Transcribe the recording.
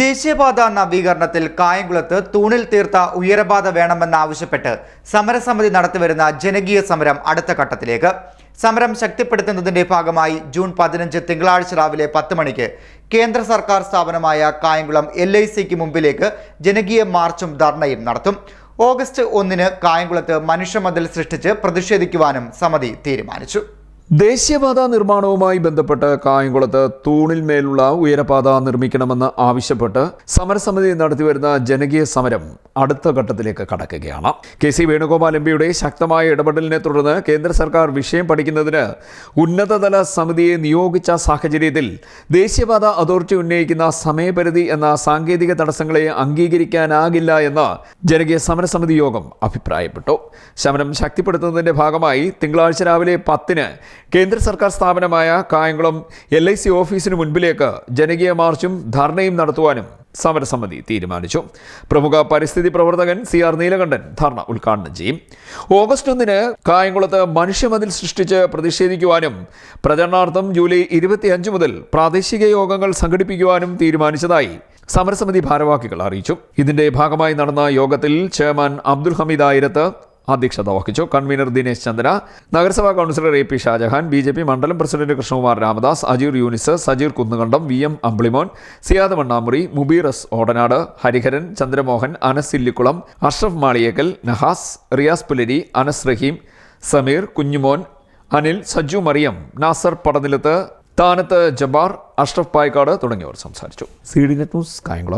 ദേശീയപാത നവീകരണത്തിൽ കായംകുളത്ത് തൂണിൽ തീർത്ത ഉയരപാത വേണമെന്നാവശ്യപ്പെട്ട് സമരസമിതി നടത്തിവരുന്ന ജനകീയ സമരം അടുത്ത ഘട്ടത്തിലേക്ക്. സമരം ശക്തിപ്പെടുത്തുന്നതിന്റെ ഭാഗമായി ജൂൺ പതിനഞ്ച് തിങ്കളാഴ്ച രാവിലെ പത്ത് മണിക്ക് കേന്ദ്ര സർക്കാർ സ്ഥാപനമായ കായംകുളം എൽ ഐ സിക്ക് മുമ്പിലേക്ക് ജനകീയ മാർച്ചും ധർണയും നടത്തും. ഓഗസ്റ്റ് ഒന്നിന് കായംകുളത്ത് മനുഷ്യമതിൽ സൃഷ്ടിച്ച് പ്രതിഷേധിക്കുവാനും സമിതി തീരുമാനിച്ചു. ദേശീയപാത നിർമ്മാണവുമായി ബന്ധപ്പെട്ട് കായംകുളത്ത് തൂണിൽ മേലുള്ള ഉയരപാത നിർമ്മിക്കണമെന്ന് ആവശ്യപ്പെട്ട് സമരസമിതി നടത്തിവരുന്ന ജനകീയ സമരം അടുത്ത ഘട്ടത്തിലേക്ക് കടക്കുകയാണ്. കെ സി വേണുഗോപാൽ എം പിയുടെ ശക്തമായ ഇടപെടലിനെ തുടർന്ന് കേന്ദ്ര സർക്കാർ വിഷയം പഠിക്കുന്നതിന് ഉന്നതതല സമിതിയെ നിയോഗിച്ച സാഹചര്യത്തിൽ ദേശീയപാത അതോറിറ്റി ഉന്നയിക്കുന്ന സമയപരിധി എന്ന സാങ്കേതിക തടസ്സങ്ങളെ അംഗീകരിക്കാനാകില്ല എന്ന് ജനകീയ സമരസമിതി യോഗം അഭിപ്രായപ്പെട്ടു. സമരം ശക്തിപ്പെടുത്തുന്നതിന്റെ ഭാഗമായി തിങ്കളാഴ്ച രാവിലെ പത്തിന് കേന്ദ്ര സർക്കാർ സ്ഥാപനമായ കായംകുളം എൽ ഐ സി ഓഫീസിന് മുൻപിലേക്ക് ജനകീയ മാർച്ചും ധർണയും നടത്തുവാനും സമരസമിതി തീരുമാനിച്ചു. പ്രമുഖ പരിസ്ഥിതി പ്രവർത്തകൻ സി ആർ നീലകണ്ഠൻ ധർണ ഉദ്ഘാടനം ചെയ്യും. ഓഗസ്റ്റ് ഒന്നിന് കായംകുളത്ത് മനുഷ്യമതിൽ സൃഷ്ടിച്ച് പ്രതിഷേധിക്കുവാനും പ്രചരണാർത്ഥം ജൂലൈ ഇരുപത്തിയഞ്ച് മുതൽ പ്രാദേശിക യോഗങ്ങൾ സംഘടിപ്പിക്കുവാനും തീരുമാനിച്ചതായി സമരസമിതി ഭാരവാഹികൾ അറിയിച്ചു. ഇതിന്റെ ഭാഗമായി നടന്ന യോഗത്തിൽ ചെയർമാൻ അബ്ദുൽ ഹമീദ് ആയിരത്ത് അധ്യക്ഷത വഹിച്ചു കൺവീനർ ദിനേശ് ചന്ദ്ര നഗരസഭാ councillor A P Shajahan B J P മണ്ഡലം president Krishnakumar Ramadas Ajeer Yunus Sajeer Kunnukandam V M Ambilimon Siyad Mannamuri Mubeeras Odanad Hariharan Chandramohan Anas Illikkulam Ashraf Maliyekkal Nahas Riyas Pulari Anas Raheem Sameer Kunjumon Anil Sajju Mariyam Nasar പടനിലത്ത് താനത്ത് Jabbar Ashraf പായ്ക്കാട് തുടങ്ങിയവർ സംസാരിച്ചു. C D net news Kayamkulam.